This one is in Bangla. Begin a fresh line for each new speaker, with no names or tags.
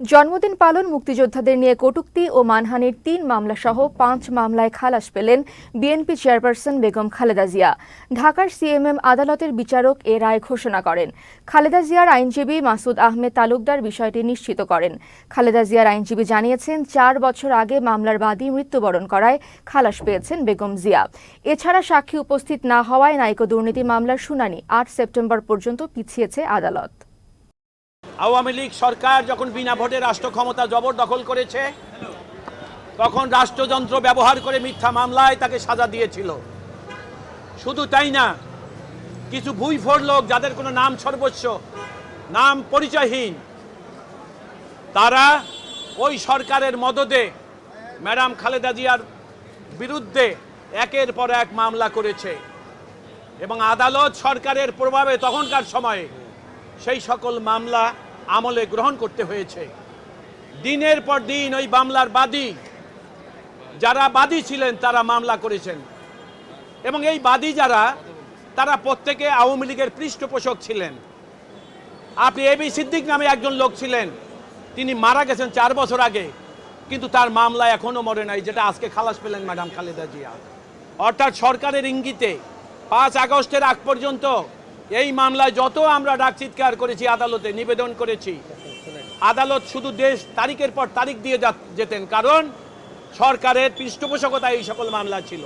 জন্মদিন পালন মুক্তিযোদ্ধাদের নিয়ে কটূক্তি ও মানহানির তিন মামলা সহ পাঁচ মামলায় খালাস পেলেন বিএনপি চেয়ারপারসন বেগম খালেদা জিয়া। ঢাকার সিএমএম আদালতের বিচারক এ রায় ঘোষণা করেন। খালেদা জিয়ার আইনজীবী মাসুদ আহমেদ তালুকদার বিষয়টি নিশ্চিত করেন। খালেদা জিয়ার আইনজীবী জানিয়েছেন, চার বছর আগে মামলার বাদী মৃত্যুবরণ করায় খালাস পেয়েছেন বেগম জিয়া। এছাড়া সাক্ষী উপস্থিত না হওয়ায় নাইকো দুর্নীতি মামলার শুনানি আট সেপ্টেম্বর পর্যন্ত পিছিয়েছে আদালত।
আওয়ামী লীগ সরকার যখন বিনা ভোটে রাষ্ট্র ক্ষমতা জবরদখল করেছে, তখন রাষ্ট্রযন্ত্র ব্যবহার করে মিথ্যা মামলায় তাকে সাজা দিয়েছিল। শুধু তাই না, কিছু ভুইফোর লোক যাদের কোনো নাম সর্বস্ব, নাম পরিচয়হীন, তারা ওই সরকারের মদদে ম্যাডাম খালেদা জিয়ার বিরুদ্ধে একের পর এক মামলা করেছে। এবং আদালত সরকারের প্রভাবে তখনকার সময়ে সেই সকল মামলা আমলে গ্রহণ করতে হয়েছে। দিনের পর দিন ওই মামলার বাদী, যারা বাদী ছিলেন, তারা মামলা করেছেন। এবং এই বাদী যারা, তারা প্রত্যেকে আওয়ামী লীগের পৃষ্ঠপোষক ছিলেন। আপনি এবি সিদ্দিক নামে একজন লোক ছিলেন। তিনি মারা গেছেন চার বছর আগে, কিন্তু তার মামলা এখনও মরে নাই, যেটা আজকে খালাস পেলেন ম্যাডাম খালেদা জিয়া। অর্থাৎ সরকারের ইঙ্গিতে পাঁচ আগস্টের আগ পর্যন্ত এই মামলায় যত আমরা ডাক চিৎকার করেছি, আদালতে নিবেদন করেছি। আদালত শুধু দেশ তারিখের পর তারিখ দিয়ে যেতেন, কারণ সরকারের পৃষ্ঠপোষকতা এই সকল মামলা ছিল।